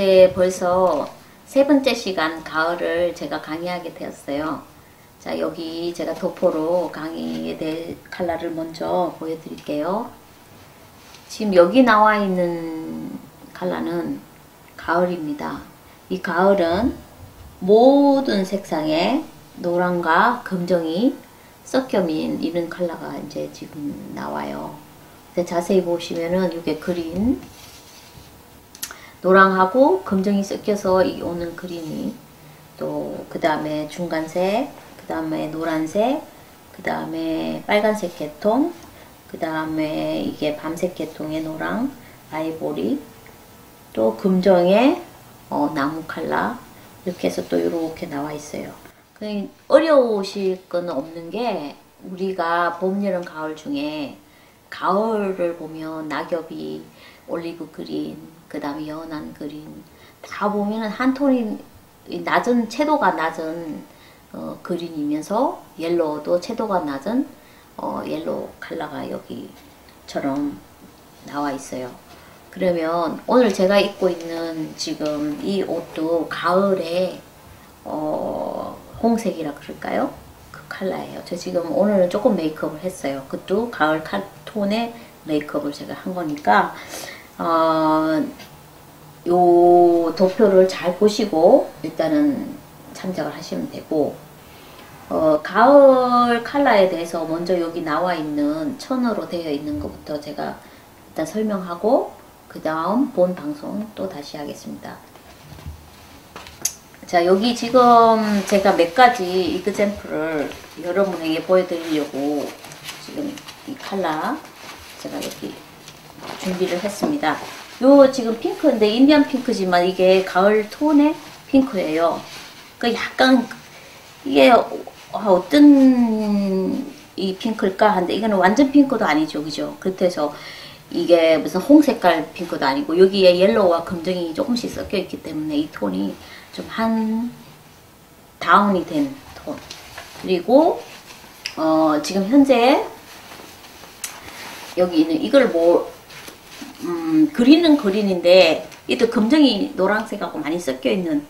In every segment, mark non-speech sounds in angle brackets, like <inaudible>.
이제 벌써 세 번째 시간 가을을 제가 강의하게 되었어요. 자, 여기 제가 도포로 강의에 대해 칼라를 먼저 보여드릴게요. 지금 여기 나와 있는 칼라는 가을입니다. 이 가을은 모든 색상의 노란과 검정이 섞여민 이런 컬러가 이제 지금 나와요. 자세히 보시면은 이게 그린 노랑하고 검정이 섞여서 오는 그림이 또 그 다음에 중간색 그 다음에 노란색 그 다음에 빨간색 계통 그 다음에 이게 밤색 계통의 노랑 아이보리 또 금정의 어, 나무 칼라 이렇게 해서 또 이렇게 나와 있어요. 어려우실 건 없는 게 우리가 봄, 여름, 가을 중에 가을을 보면 낙엽이 올리브 그린, 그 다음에 연한 그린 다 보면은 한 톤이 낮은 채도가 낮은 어, 그린이면서 옐로우도 채도가 낮은 어, 옐로우 컬러가 여기처럼 나와 있어요. 그러면 오늘 제가 입고 있는 지금 이 옷도 가을에 어, 홍색이라 그럴까요? 그 컬러예요. 저 지금 오늘은 조금 메이크업을 했어요. 그것도 가을 칼 톤의 메이크업을 제가 한 거니까 어, 요 도표를 잘 보시고 일단은 참작을 하시면 되고 어, 가을 컬러에 대해서 먼저 여기 나와 있는 천으로 되어 있는 것부터 제가 일단 설명하고 그 다음 본 방송 또 다시 하겠습니다. 자 여기 지금 제가 몇 가지 이그젠플을 여러분에게 보여드리려고 지금 이 칼라 제가 여기 준비를 했습니다. 요 지금 핑크인데 인디언 핑크지만 이게 가을 톤의 핑크예요. 그 약간 이게 어떤 이 핑크일까 하는데 이거는 완전 핑크도 아니죠. 그죠? 그래서 이게 무슨 홍색깔 핑크도 아니고 여기에 옐로우와 검정이 조금씩 섞여 있기 때문에 이 톤이 좀 한 다운이 된 톤. 그리고 어 지금 현재 여기 있는 이걸 뭐 음, 그리는 그린인데 이도 검정이 노란색하고 많이 섞여 있는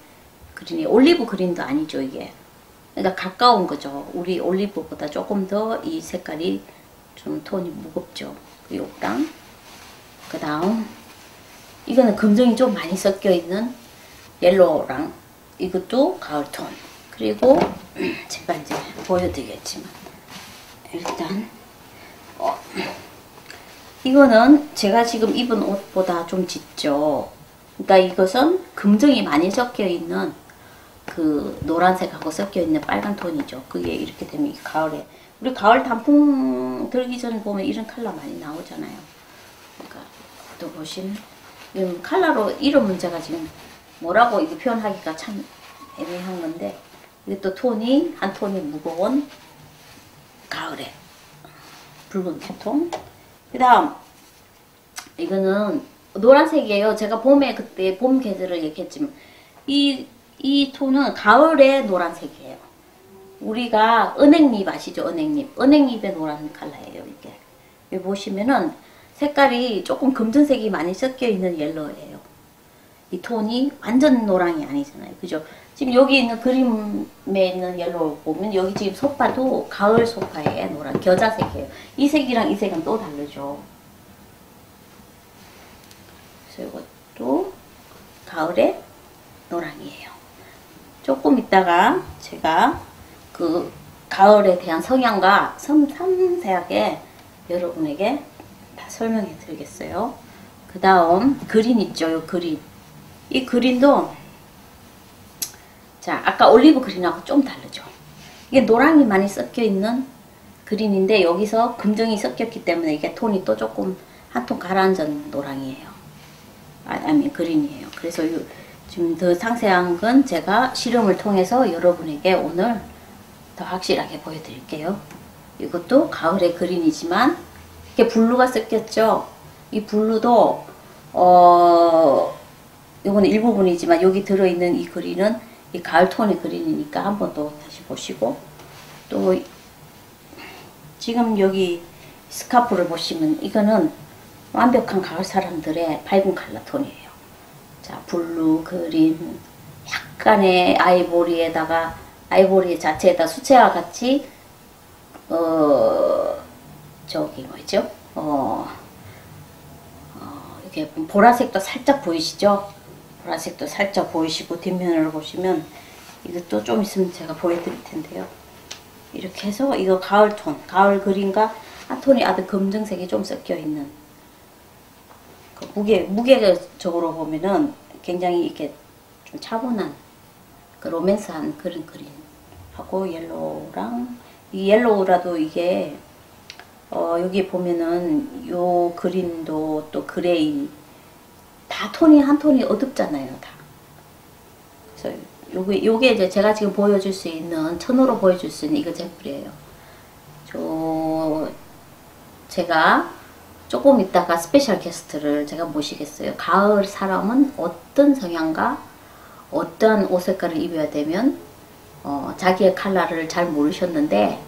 그린이 올리브 그린도 아니죠 이게. 그러니까 가까운 거죠. 우리 올리브보다 조금 더 이 색깔이 좀 톤이 무겁죠. 요거랑 그 다음 이거는 검정이 좀 많이 섞여 있는 옐로우랑 이것도 가을톤. 그리고 <clears throat> 제가 이제 보여드리겠지만 일단 어, 이거는 제가 지금 입은 옷보다 좀 짙죠? 그러니까 이것은 금정이 많이 섞여 있는 그 노란색하고 섞여 있는 빨간 톤이죠. 그게 이렇게 되면 가을에. 우리 가을 단풍 들기 전 보면 이런 컬러 많이 나오잖아요. 그러니까 또 보시면 컬러로 이런 문제가 지금 뭐라고 이거 표현하기가 참 애매한 건데 이것도 톤이 한 톤이 무거운 가을에. 붉은 계통 그 다음 이거는 노란색이에요. 제가 봄에 그때 봄 계절을 얘기했지만 이, 이 톤은 가을의 노란색이에요. 우리가 은행잎 아시죠? 은행잎. 은행잎의 노란 컬러예요 이게. 여기 보시면은 색깔이 조금 검정색이 많이 섞여 있는 옐로우예요. 이 톤이 완전 노랑이 아니잖아요. 그죠? 지금 여기 있는 그림에 있는 옐로우 보면 여기 지금 소파도 가을 소파의 노란 겨자색이에요. 이 색이랑 이 색은 또 다르죠. 그래서 이것도 가을의 노랑이에요. 조금 있다가 제가 그 가을에 대한 성향과 섬세하게 여러분에게 다 설명해 드리겠어요. 그 다음 그린 있죠. 요 그린. 이 그린도 자 아까 올리브 그린하고 좀 다르죠. 이게 노랑이 많이 섞여 있는 그린인데 여기서 금정이 섞였기 때문에 이게 톤이 또 조금 한 톤 가라앉은 노랑이에요. 아, 아니 그린이에요. 그래서 이, 지금 더 상세한 건 제가 실험을 통해서 여러분에게 오늘 더 확실하게 보여드릴게요. 이것도 가을의 그린이지만 이게 블루가 섞였죠. 이 블루도 어 이거는 일부분이지만 여기 들어있는 이 그린은 이 가을 톤의 그린이니까 한번 또 다시 보시고 또 지금 여기 스카프를 보시면 이거는 완벽한 가을 사람들의 밝은 칼라 톤이에요. 블루, 그린, 약간의 아이보리에다가 아이보리 자체에다 수채화 같이 어 저기 뭐죠? 어, 어 이게 보라색도 살짝 보이시죠? 보라색도 살짝 보이시고 뒷면을 보시면 이것도 좀 있으면 제가 보여드릴 텐데요. 이렇게 해서 이거 가을 톤, 가을 그린과 한 톤이 아주 검정색이 좀 섞여 있는 그 무게 무게적으로 보면은 굉장히 이렇게 좀 차분한 그 로맨스한 그런 그린 하고 옐로우랑 이 옐로우라도 이게 어 여기 보면은 요 그린도 또 그레이 다 톤이 한 톤이 어둡잖아요 다. 그래서 요게 요게 이제 제가 지금 보여줄 수 있는 천으로 보여줄 수 있는 이거 샘플이에요. 저 제가 조금 있다가 스페셜 게스트를 제가 모시겠어요. 가을 사람은 어떤 성향과 어떤 옷 색깔을 입어야 되면 어, 자기의 칼라를 잘 모르셨는데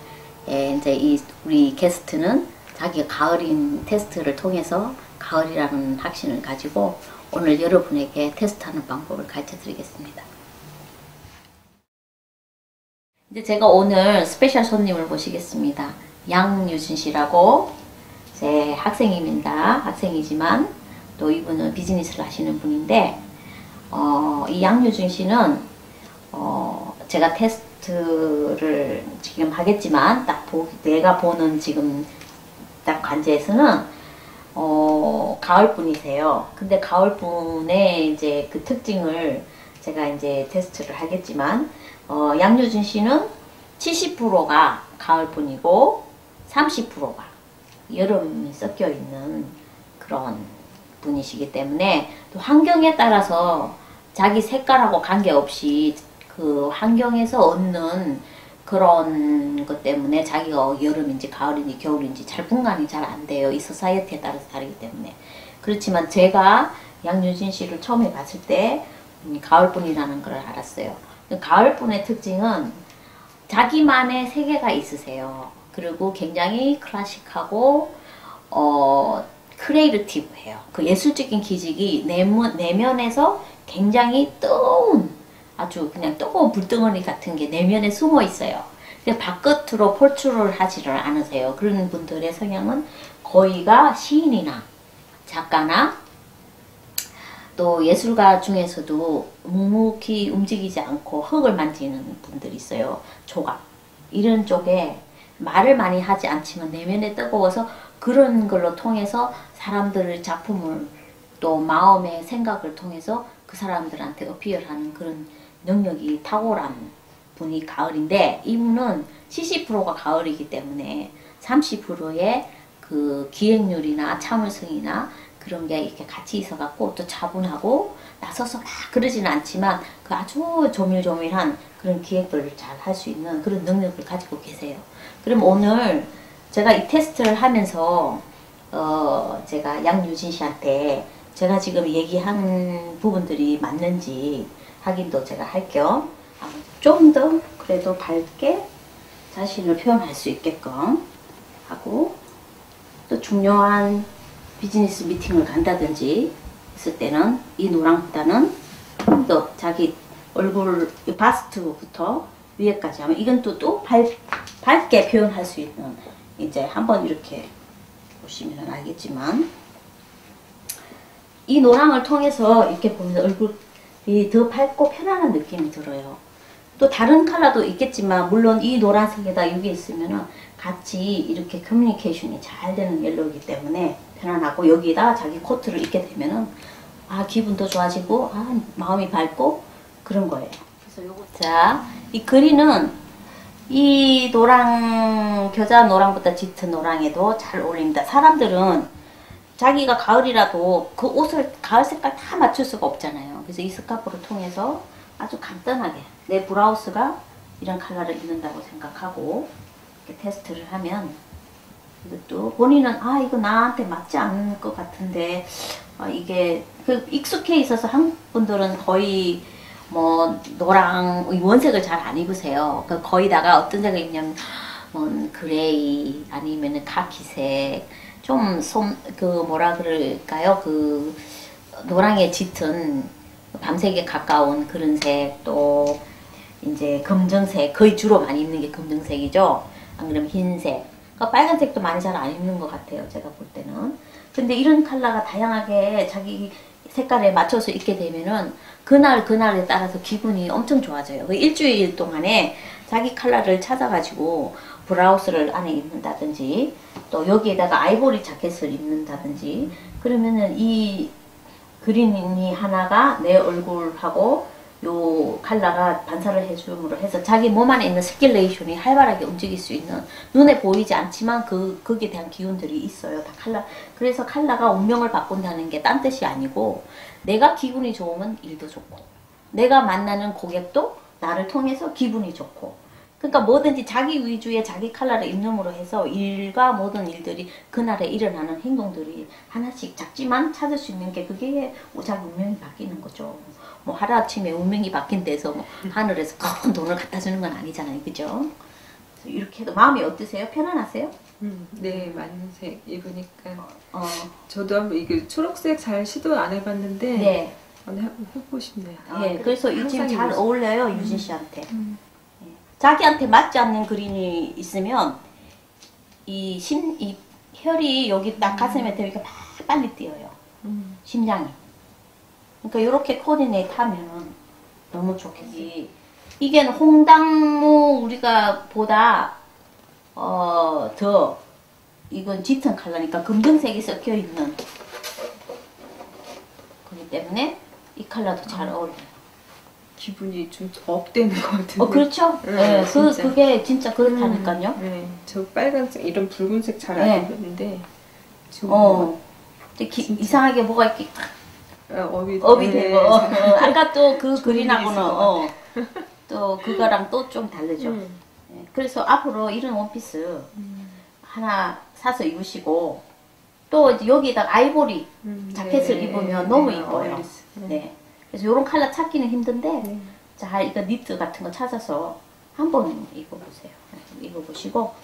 예, 이제 이 우리 게스트는 자기가 가을인 테스트를 통해서 가을이라는 확신을 가지고 오늘 여러분에게 테스트하는 방법을 가르쳐 드리겠습니다. 이제 제가 오늘 스페셜 손님을 모시겠습니다. 양유진 씨라고 제 학생입니다. 학생이지만 또 이분은 비즈니스를 하시는 분인데 어, 이 양유진 씨는 어, 제가 테스트를 지금 하겠지만 딱 보, 내가 보는 지금 딱 관제에서는 어, 가을 분이세요. 근데 가을 분의 이제 그 특징을 제가 이제 테스트를 하겠지만 어, 양유진 씨는 70%가 가을 분이고 30%가 여름이 섞여 있는 그런 분이시기 때문에 또 환경에 따라서 자기 색깔하고 관계없이 그 환경에서 얻는 그런 것 때문에 자기가 여름인지 가을인지 겨울인지 잘 분간이 잘 안 돼요. 이 소사이어티에 따라서 다르기 때문에. 그렇지만 제가 양유진 씨를 처음에 봤을 때 음, 가을분이라는 걸 알았어요. 가을분의 특징은 자기만의 세계가 있으세요. 그리고 굉장히 클래식하고 어 크리에이티브해요. 그 예술적인 기질이 내면, 내면에서 굉장히 뜨거운 아주 그냥 뜨거운 불덩어리 같은 게 내면에 숨어 있어요. 근데 바깥으로 포출을 하지를 않으세요. 그런 분들의 성향은 거의가 시인이나 작가나 또 예술가 중에서도 묵묵히 움직이지 않고 흙을 만지는 분들이 있어요. 조각. 이런 쪽에 말을 많이 하지 않지만 내면에 뜨거워서 그런 걸로 통해서 사람들의 작품을 또 마음의 생각을 통해서 그 사람들한테 어피어하는 그런 능력이 탁월한 분이 가을인데 이분은 70%가 가을이기 때문에 30%의 그 기획률이나 참을성이나 그런 게 이렇게 같이 있어 갖고 또 차분하고 나서서 막 그러지는 않지만 그 아주 조밀조밀한 그런 기획들을 잘 할 수 있는 그런 능력을 가지고 계세요. 그럼 오늘 제가 이 테스트를 하면서 어 제가 양유진 씨한테 제가 지금 얘기한 부분들이 맞는지 확인도 제가 할 겸 좀 더 그래도 밝게 자신을 표현할 수 있게끔 하고 또 중요한 비즈니스 미팅을 간다든지 했을 때는 이 노랑보다는 좀 더 자기 얼굴 바스트부터 위에까지 하면 이건 또, 또 밝, 밝게 표현할 수 있는 이제 한번 이렇게 보시면 알겠지만 이 노랑을 통해서 이렇게 보면 얼굴 이 더 밝고 편안한 느낌이 들어요. 또 다른 컬러도 있겠지만 물론 이 노란색에다 이게 있으면 같이 이렇게 커뮤니케이션이 잘 되는 옐로우이기 때문에 편안하고 여기다 자기 코트를 입게 되면은 아 기분도 좋아지고 아 마음이 밝고 그런 거예요. 그래서 요거 자, 이 그린은 이 노랑, 겨자 노랑보다 짙은 노랑에도 잘 어울립니다. 사람들은 자기가 가을이라도 그 옷을 가을 색깔 다 맞출 수가 없잖아요. 그래서 이 스카프를 통해서 아주 간단하게 내 브라우스가 이런 컬러를 입는다고 생각하고 테스트를 하면 이것도 본인은 아 이거 나한테 맞지 않을 것 같은데 아, 이게 그 익숙해 있어서 한국 분들은 거의 뭐 노랑 원색을 잘 안 입으세요. 그 거의 다가 어떤 색을 입냐면 뭐 그레이 아니면 카키색 좀 솜 그 뭐라 그럴까요? 그 노랑에 짙은 밤색에 가까운 그런 색, 또 이제 검정색, 거의 주로 많이 입는 게 검정색이죠. 안 그러면 흰색. 그러니까 빨간색도 많이 잘 안 입는 것 같아요. 제가 볼 때는. 근데 이런 컬러가 다양하게 자기 색깔에 맞춰서 입게 되면은 그날 그날에 따라서 기분이 엄청 좋아져요. 그 일주일 동안에 자기 컬러를 찾아가지고 브라우스를 안에 입는다든지 또 여기에다가 아이보리 자켓을 입는다든지 그러면은 이 그린이 하나가 내 얼굴하고 요 컬러가 반사를 해줌으로 해서 자기 몸 안에 있는 스킬레이션이 활발하게 움직일 수 있는 눈에 보이지 않지만 그 거기에 대한 기운들이 있어요. 다 컬러. 그래서 컬러가 운명을 바꾼다는 게 딴 뜻이 아니고 내가 기분이 좋으면 일도 좋고 내가 만나는 고객도 나를 통해서 기분이 좋고 그러니까 뭐든지 자기 위주의 자기 컬러를 입는으로 해서 일과 모든 일들이 그날에 일어나는 행동들이 하나씩 작지만 찾을 수 있는 게 그게 자기 운명이 바뀌는 거죠. 뭐 하루아침에 운명이 바뀐 데서 뭐 하늘에서 큰 돈을 갖다 주는 건 아니잖아요. 그죠? 그래서 이렇게 해도 마음이 어떠세요? 편안하세요? 음, 네, 만색 입으니까 어, 저도 한번 이게 초록색 잘 시도 안 해봤는데 네. 한번 해- 해보고 싶네요. 예, 그래서 이 지금 항상 잘 어울려요, 유진 씨한테. 음. 자기한테 맞지 않는 그린이 있으면 이 심, 이 혈이 여기 딱 가슴에 대니까 막 빨리 뛰어요. 음. 심장이. 그러니까 이렇게 코디네이트 하면은 너무 좋겠지. 이게 홍당무 우리가 보다 어, 더 이건 짙은 컬러니까 검정색이 섞여 있는 거기 때문에 이 컬러도 잘 어울려요. 기분이 좀 업되는 것 같은데. 어, 그렇죠? 네, 네, 그, 진짜. 그게 진짜 그렇다니까요. 네, 저 빨간색 이런 붉은색 잘안 네. 입었는데 지금 어. 근데 기- 이상하게 뭐가 이렇게 어, 업이 업이 네, 되고 어, 잘- 어, 아까 또 그 그린하고는 어, 또 그거랑 또 좀 다르죠. 음. 예, 그래서 앞으로 이런 원피스 음. 하나 사서 입으시고 또 이제 여기다 아이보리 음, 자켓을 네, 입으면 네, 너무 네, 이뻐요. 네. 네. 그래서 이런 컬러 찾기는 힘든데 네. 자 이거 니트 같은 거 찾아서 한번 입어보세요. 네, 입어보시고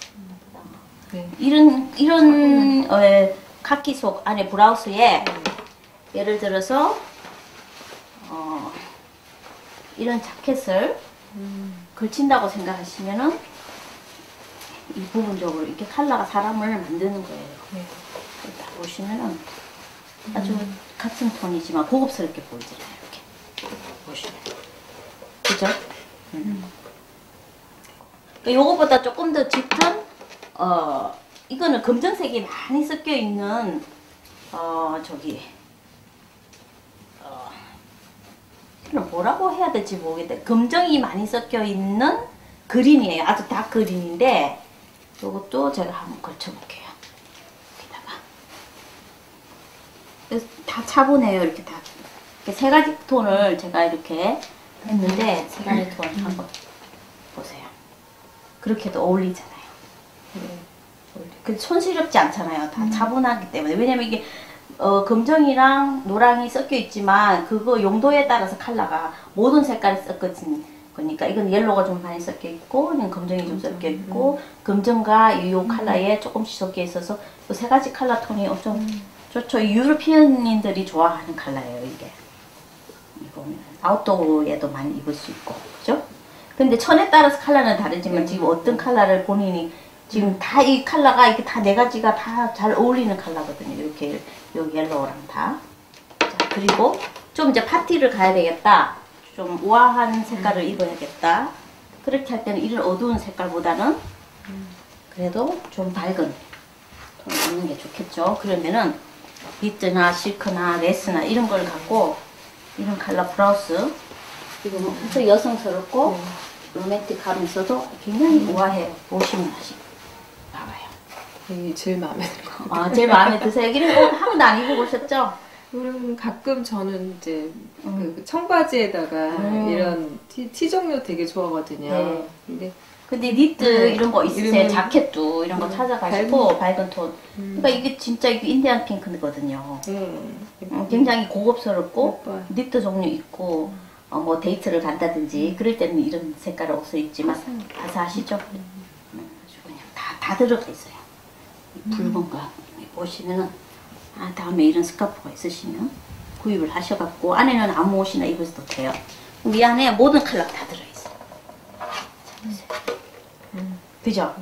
네. 이런 이런 어, 예, 카키 속 안에 브라우스에 예를 들어서 어, 이런 자켓을 음. 걸친다고 생각하시면은 이 부분적으로 이렇게 컬러가 사람을 만드는 거예요. 네. 딱 보시면은 아주 같은 톤이지만 고급스럽게 보이잖아요. 보시면 그죠? 음. 그러니까 요거보다 조금 더 짙은 어 이거는 검정색이 많이 섞여 있는 어 저기 어 뭐라고 해야 될지 모르겠는데 검정이 많이 섞여 있는 그린이에요. 아주 다 그린인데 요것도 제가 한번 걸쳐 볼게요. 여기다가 그래서 다 차분해요. 이렇게 다. 이렇게 세 가지 톤을 제가 이렇게 했는데 세 가지 톤 한번 보세요. 그렇게도 어울리잖아요. 네. 그 촌스럽지 않잖아요. 다 차분하기 때문에. 왜냐면 이게 어, 검정이랑 노랑이 섞여 있지만 그거 용도에 따라서 컬러가 모든 색깔이 섞어진 거니까 이건 옐로가 좀 많이 섞여 있고 이건 검정이 좀 섞여 있고 검정과 이요 컬러에 조금씩 섞여 있어서 그세 가지 컬러 톤이 엄청 좋죠. 유로피언인들이 좋아하는 컬러예요 이게. 이거 아웃도어에도 많이 입을 수 있고 그죠? 근데 천에 따라서 컬러는 다르지만 지금 어떤 컬러를 본인이 지금 다이 컬러가 이게 다 네 가지가 다 잘 어울리는 컬러거든요. 이렇게 요 옐로우랑 다. 자, 그리고 좀 이제 파티를 가야 되겠다. 좀 우아한 색깔을 입어야겠다. 그렇게 할 때는 이런 어두운 색깔보다는 그래도 좀 밝은 톤을 입는 게 좋겠죠. 그러면은 비트나 실크나 레스나 이런 걸 갖고 이런 컬러 브라우스 이거 뭐 아주 여성스럽고 로맨틱하면서도 굉장히 우아해요. 보시면 아시 봐봐요. 이게 제일 마음에 들어요. 아, 제일 마음에 드세요. 이런 거한 번도 안 입어보셨죠? 그러면 가끔 저는 이제 음. 그 청바지에다가 음. 이런 티, 티 종류 되게 좋아하거든요. 네. 근데 근데 니트 네. 이런 거 있으세요? 자켓도 이런 거 음, 찾아가시고 밝은 톤. 음. 그러니까 이게 진짜 이게 인디안 핑크거든요. 네. 음, 굉장히 고급스럽고 예뻐요. 니트 종류 있고 어, 뭐 데이트를 간다든지 그럴 때는 이런 색깔의 옷을 입지만 아사하시죠? 음, 아주 그냥 다, 다 들어가 있어요. 이 붉은 거 보시면은 아 다음에 이런 스카프가 있으시면 구입을 하셔갖고 안에는 아무 옷이나 입으셔도 돼요. 이 안에 모든 컬러 다 들어있어요. 그죠?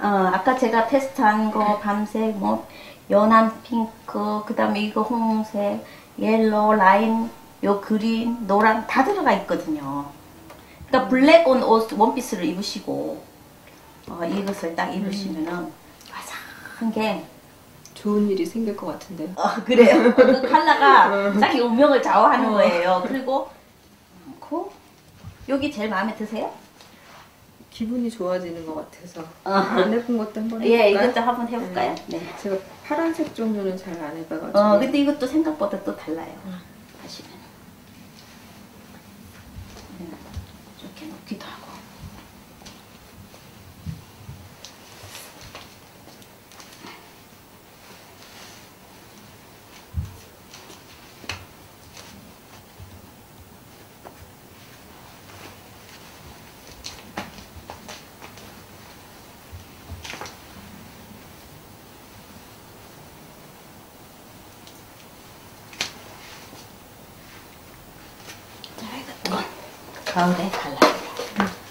어, 아까 제가 테스트한 거 밤색, 뭐 연한 핑크, 그 다음에 이거 홍색, 옐로우, 라인, 요 그린, 노랑 다 들어가 있거든요. 그러니까 블랙 온 옷 원피스를 입으시고 어, 이것을 딱 입으시면은 화사한 게 좋은 일이 생길 것 같은데요. 어, 그래요. 그 컬러가 <laughs> 자기 운명을 좌우하는 거예요. 그리고 코 여기 제일 마음에 드세요? 기분이 좋아지는 것 같아서 어. 안 해본 것도 한번 <laughs> 예, 해볼까요? 이것도 한번 해볼까요? 네. 제가 파란색 종류는 잘 안 해봐가지고 어, 근데 이것도 생각보다 또 달라요. 하시면. 음, 이렇게 놓기도 하고. 가을에 달라요.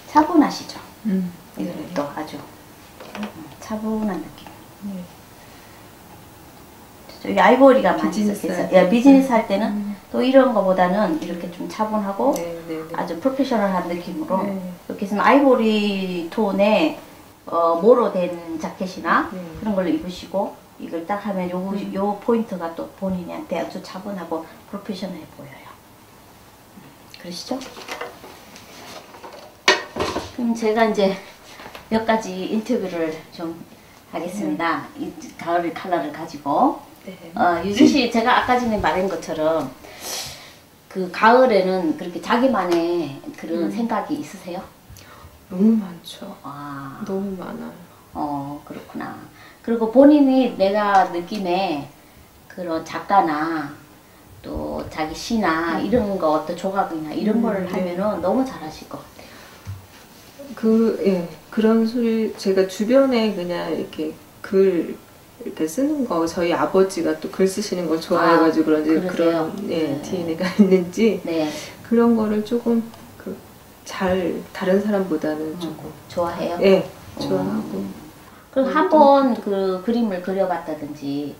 차분하시죠? 음. 이것도 아주 음, 차분한 느낌. 네. 이 아이보리가 많이 할 예, 때. 비즈니스 할 때는 음. 또 이런 거보다는 이렇게 좀 차분하고 네, 네, 네. 아주 프로페셔널한 느낌으로 네. 이렇게 해서 아이보리 톤의 어, 모로 된 자켓이나 네. 그런 걸로 입으시고 이걸 딱 하면 요, 음. 요 포인트가 또 본인한테 아주 차분하고 프로페셔널해 보여요. 음, 그러시죠? 그럼 제가 이제 몇 가지 인터뷰를 좀 하겠습니다. 이 가을 컬러를 가지고. 네. 어, 유진 씨, 제가 아까 전에 말한 것처럼 그 가을에는 그렇게 자기만의 그런 음. 생각이 있으세요? 너무 많죠. 아, 너무 많아요. 어, 그렇구나. 그리고 본인이 내가 느낌에 그런 작가나 또 자기 시나 이런 거 어떤 조각이나 이런 음, 거를 네. 하면은 너무 잘하실 것 같아요. 그, 예, 그런 소리, 제가 주변에 그냥 이렇게 글, 이렇게 쓰는 거, 저희 아버지가 또 글 쓰시는 걸 좋아해가지고 그런지 그러세요? 그런, 예, 네. DNA가 <laughs> 있는지, 네, 그런 거를 조금, 그, 잘, 다른 사람보다는 조금, 음, 좋아해요. 예, 좋아하고. 그럼 음, 한번 그 그림을 그려봤다든지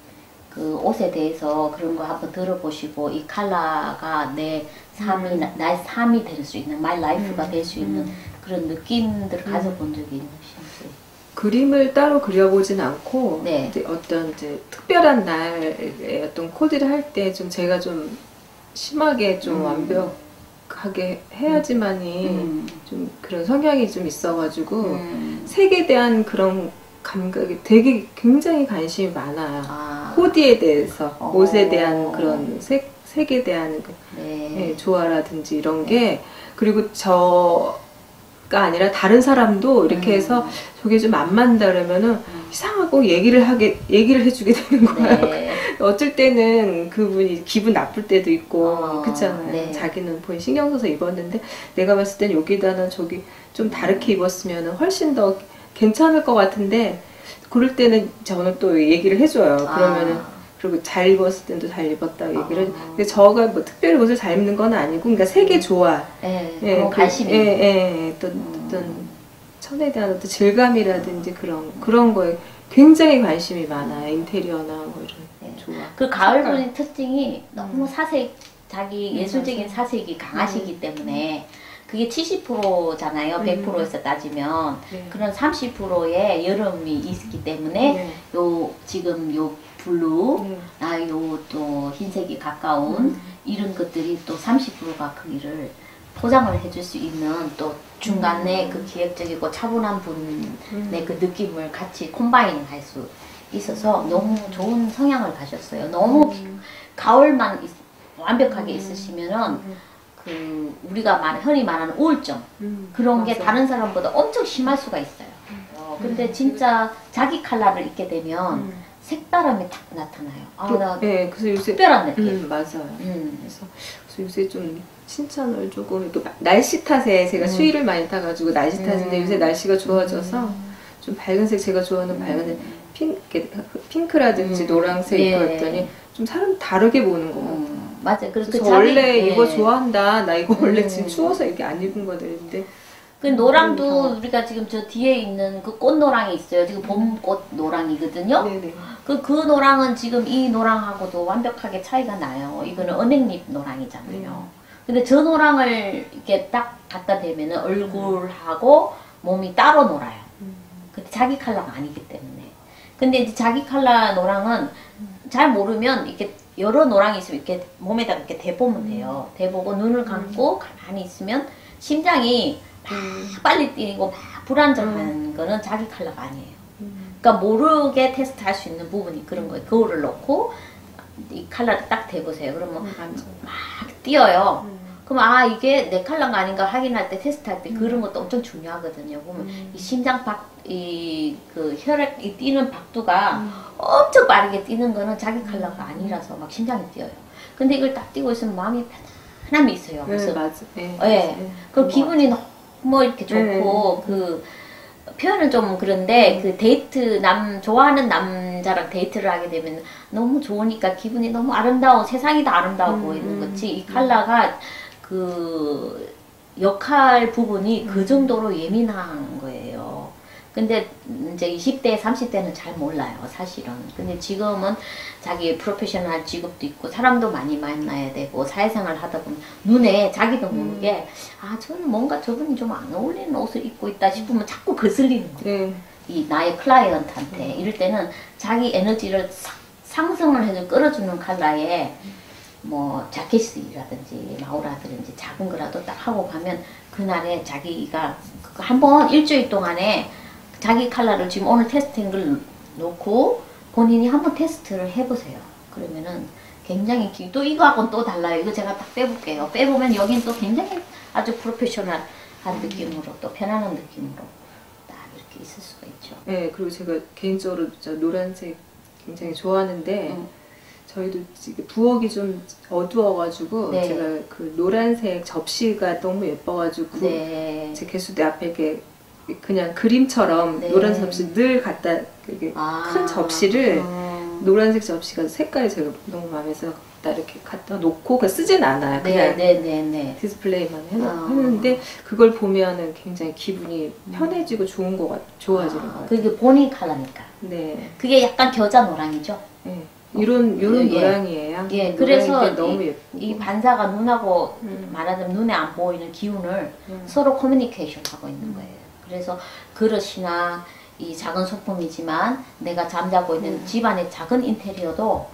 그 옷에 대해서 그런 거 한번 들어보시고 이 컬러가 내 삶이 음. 나- 나의 삶이 될 수 있는 마이 라이프가 음, 될수 있는 음. 그런 느낌들을 가져본 적이 있으신지 그림을 따로 그려보진 않고 네. 이제 어떤 이제 특별한 날에 어떤 코디를 할 때 좀 제가 좀 심하게 좀 음. 완벽하게 해야지만이 음. 좀 그런 성향이 좀 있어가지고 음. 색에 대한 그런 감각이 되게 굉장히 관심이 많아요. 아, 코디에 대해서 어. 옷에 대한 그런 색 색에 대한 그 네. 예, 조화라든지 이런 게 그리고 저가 아니라 다른 사람도 이렇게 음. 해서 저게 좀 안 맞는다 그러면은 음. 이상하고 얘기를 하게 얘기를 해주게 되는 거예요. 네. <laughs> 어쩔 때는 그분이 기분 나쁠 때도 있고 어, 그렇잖아요. 네. 자기는 본인 신경 써서 입었는데 내가 봤을 땐 여기다는 저기 좀 다르게 입었으면 훨씬 더 괜찮을 것 같은데 그럴 때는 저는 또 얘기를 해줘요. 그러면은 아, 그리고 잘 입었을 때도 잘 입었다고 얘기를. 아. 근데 저가 뭐 특별히 옷을 잘 입는 건 아니고, 그러니까 색의 조화. 네. 예, 그런 그- 관심이 예, 예, 어떤, 음. 어떤 천에 대한 어떤 질감이라든지 그런, 그런 거에 굉장히 관심이 많아요. 인테리어나 뭐 이런 네. 조화. 그 가을. 분의 특징이 너무 음. 사색 자기 음, 예술적인 맞아요. 사색이 강하시기 때문에 그게 70%잖아요. 음. 100%에서 따지면 네. 그런 30%의 여름이 있기 때문에 네. 요 지금 요 블루 네. 아요 또 흰색이 가까운 음. 이런 것들이 또 30%가 크기를 포장을 해줄 수 있는 또 중간에 음. 그 기획적이고 차분한 분의 음. 그 느낌을 같이 콤바인 할 수 있어서 너무 좋은 성향을 가졌어요. 너무 음. 가을만 있- 완벽하게 음. 있으시면은 음. 그 우리가 말 흔히 말하는 우울증 음. 그런 게 맞아요. 다른 사람보다 엄청 심할 수가 있어요. 어, 근데 음. 진짜 자기 컬러를 입게 되면 음. 색다름이 딱 나타나요. 아, 나 네, 그래서 요새. 특별한 느낌. 음, 맞아요. 음. 그래서, 그래서 요새 좀 칭찬을 조금 이렇게 마- 날씨 탓에 제가 음. 수위를 많이 타가지고 날씨 탓인데 음. 요새 날씨가 좋아져서 좀 밝은색 제가 좋아하는 밝은색 핑, 이렇게 핑크라든지 음. 노란색 예. 입었더니 좀 사람 다르게 보는 것 같아요. 음. 맞아요. 그래서 그래서 원래 이거 예. 좋아한다. 나 이거 원래 음. 지금 추워서 이렇게 안 입은 거들인데 그 노랑도 음. 우리가 지금 저 뒤에 있는 그 꽃 노랑이 있어요. 지금 봄꽃 노랑이거든요. 네네. 그, 그 노랑은 지금 이 노랑하고도 완벽하게 차이가 나요. 이거는 은행잎 노랑이잖아요. 근데 저 노랑을 이렇게 딱 갖다 대면은 얼굴하고 몸이 따로 놀아요. 음. 근데 자기 컬러가 아니기 때문에. 근데 이제 자기 컬러 노랑은 잘 모르면 이렇게 여러 노랑이 있으면 이렇게 몸에다 이렇게 대보면 돼요. 대보고 눈을 감고 가만히 있으면 심장이 막 빨리 뛰고 막 불안정한 거는 자기 컬러가 아니에요. 그러니까 모르게 테스트 할 수 있는 부분이 그런 거예요. 거울을 놓고 이 컬러를 딱 대보세요. 그러면. 막 뛰어요. 음. 그럼 아 이게 내 컬러가 아닌가 확인할 때 테스트할 때 그런 것도 엄청 중요하거든요. 보면 이 심장 박 이 그 혈액 이 뛰는 박두가 엄청 빠르게 뛰는 거는 자기 컬러가 아니라서 막 심장이 뛰어요. 근데 이걸 딱 뛰고 있으면 마음이 편안함이 있어요. 네, 그래서 맞아. 네, 예. 맞아요. 그 기분이 너무 이렇게 좋고 그 표현은 좀 그런데 그 데이트 남 좋아하는 남자랑 데이트를 하게 되면 너무 좋으니까 기분이 너무 아름다워 세상이 다 아름다워 음, 보이는 음, 거지. 이 컬러가 그 역할 부분이 그 정도로 예민한 거예요. 근데 이제 20대, 30대는 잘 몰라요, 사실은. 근데 지금은 자기 프로페셔널 직업도 있고 사람도 많이 만나야 되고 사회생활 하다 보면 눈에 자기도 모르게 아 저는 뭔가 저분이 좀 안 어울리는 옷을 입고 있다 싶으면 자꾸 거슬리는 거예요. 네. 이 나의 클라이언트한테 이럴 때는 자기 에너지를 사- 상승을 해서 끌어주는 컬러에 뭐 자켓이라든지 마우라든지 작은 거라도 딱 하고 가면 그날에 자기가 한번 일주일 동안에 자기 컬러를 지금 오늘 테스트한 걸 놓고 본인이 한번 테스트를 해보세요. 그러면은 굉장히 기, 또 이거하고는 또 달라요. 이거 제가 딱 빼볼게요. 빼보면 여긴 또 굉장히 아주 프로페셔널한 느낌으로 또 편안한 느낌으로 딱 이렇게 있을 수가 있죠. 네, 그리고 제가 개인적으로 저 노란색 굉장히 좋아하는데 음. 저희도 지금 부엌이 좀 어두워가지고 네. 제가 그 노란색 접시가 너무 예뻐가지고 네. 제 개수대 앞에 이렇게 그냥 그림처럼 네. 노란 접시 늘 갖다 아. 큰 접시를 음. 노란색 접시가 색깔이 제가 너무 마음에 들어서 갖다 이렇게 갖다 놓고 그 쓰진 않아요. 네, 그냥 네, 네, 네. 디스플레이만 해놓, 아. 했는데 그걸 보면은 굉장히 기분이 편해지고 좋은 것 같, 좋아지는 것 같아요. 그게 본인 컬러니까. 네. 그게 약간 겨자 노랑이죠. 네. 이런 이런 예. 노랑이에요. 예, 그래서 노랑이 너무 이-. 이 반사가 눈하고 음. 말하자면 눈에 안 보이는 기운을 음. 서로 커뮤니케이션 하고 있는 거예요. 그래서 그릇이나 이 작은 소품이지만 내가 잠자고 있는 음. 집안의 작은 인테리어도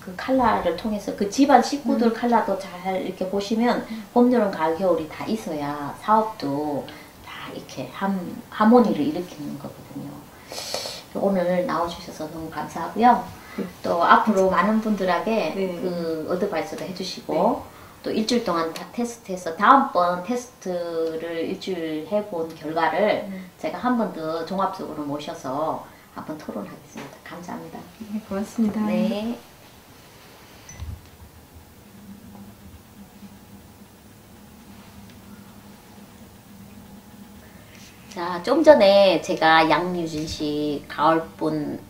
그 칼라를 통해서 그 집안 식구들 칼라도 잘 이렇게 보시면 봄, 여름, 가을, 겨울이 다 있어야 사업도 다 이렇게 함, 하모니를 일으키는 거거든요. 오늘 나와주셔서 너무 감사하고요. 또 앞으로 많은 분들에게 네. 그 어드바이스를 해주시고 또 일주일 동안 다 테스트해서 다음번 테스트를 일주일 해본 결과를 제가 한 번 더 종합적으로 모셔서 한번 토론하겠습니다. 감사합니다. 네, 고맙습니다. 네. 자, 좀 전에 제가 양유진 씨 가을분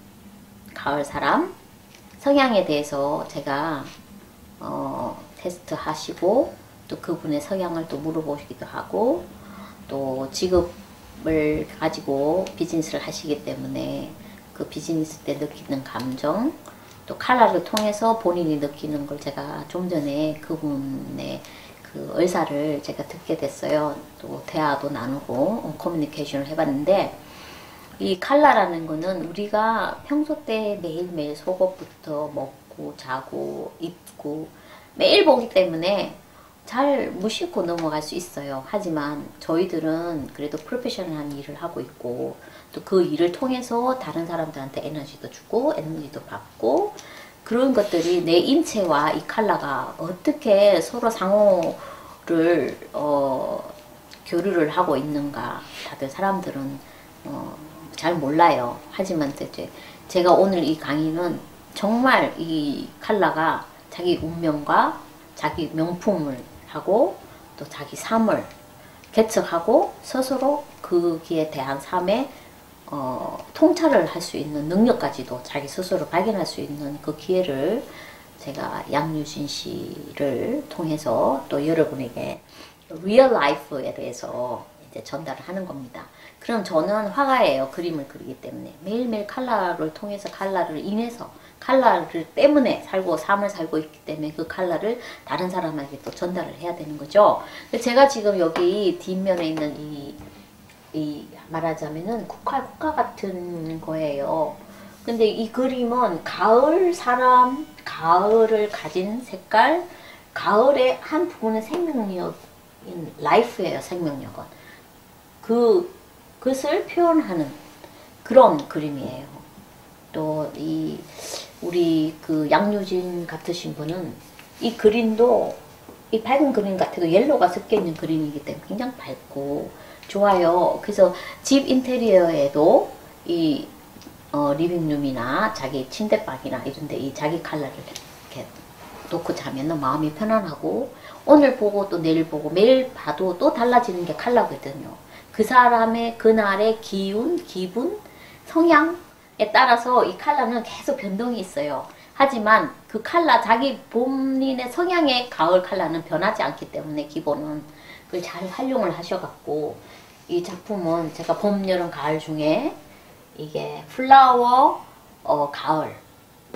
가을 사람 성향에 대해서 제가 어, 테스트 하시고 또 그분의 성향을 또 물어보시기도 하고 또 직업을 가지고 비즈니스를 하시기 때문에 그 비즈니스 때 느끼는 감정 또 칼라를 통해서 본인이 느끼는 걸 제가 좀 전에 그분의 그 의사를 제가 듣게 됐어요. 또 대화도 나누고 어, 커뮤니케이션을 해봤는데 이 칼라라는 거는 우리가 평소 때 매일매일 속옷부터 먹고 자고 입고 매일 보기 때문에 잘 무심코 넘어갈 수 있어요. 하지만 저희들은 그래도 프로페셔널한 일을 하고 있고 또 그 일을 통해서 다른 사람들한테 에너지도 주고 에너지도 받고 그런 것들이 내 인체와 이 칼라가 어떻게 서로 상호를 어, 교류를 하고 있는가 다들 사람들은 어, 잘 몰라요. 하지만 이제 제가 오늘 이 강의는 정말 이 칼라가 자기 운명과 자기 명품을 하고 또 자기 삶을 개척하고 스스로 거기에 대한 삶에 어, 통찰을 할 수 있는 능력까지도 자기 스스로 발견할 수 있는 그 기회를 제가 양유진 씨를 통해서 또 여러분에게 리얼 라이프에 대해서 이제 전달을 하는 겁니다. 그럼 저는 화가예요. 그림을 그리기 때문에 매일매일 칼라를 통해서 칼라를 인해서 칼라를 때문에 살고 삶을 살고 있기 때문에 그 칼라를 다른 사람에게 또 전달을 해야 되는 거죠. 제가 지금 여기 뒷면에 있는 이, 이 말하자면은 국화 국화 같은 거예요. 근데 이 그림은 가을 사람, 가을을 가진 색깔, 가을의 한 부분의 생명력인 라이프예요. 생명력은 그 그것을 표현하는 그런 그림이에요. 또이 우리 그 양유진 같으신 분은 이 그림도 이 밝은 그림 같아도 옐로가 섞여 있는 그림이기 때문에 굉장히 밝고 좋아요. 그래서 집 인테리어에도 이 어, 리빙룸이나 자기 침대방이나 이런데 이 자기 컬러를 이렇게 놓고 자면은 마음이 편안하고 오늘 보고 또 내일 보고 매일 봐도 또 달라지는 게 컬러거든요. 그 사람의 그날의 기운, 기분, 성향 에 따라서 이 컬러는 계속 변동이 있어요. 하지만 그 컬러 자기 본인의 성향의 가을 컬러는 변하지 않기 때문에 기본은 그걸 잘 활용을 하셔갖고 이 작품은 제가 봄, 여름, 가을 중에 이게 플라워 어, 가을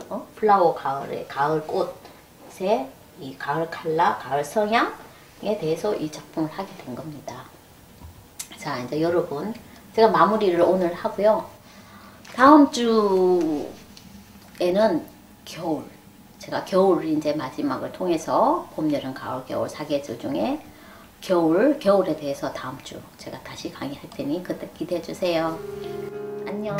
어? 플라워 가을의 가을 꽃의 이 가을 컬러, 가을 성향에 대해서 이 작품을 하게 된 겁니다. 자, 이제 여러분 제가 마무리를 오늘 하고요. 다음 주에는 겨울. 제가 겨울 이제 마지막을 통해서 봄, 여름, 가을, 겨울 사계절 중에 겨울, 겨울에 대해서 다음 주 제가 다시 강의할 테니 그때 기대해 주세요. 안녕.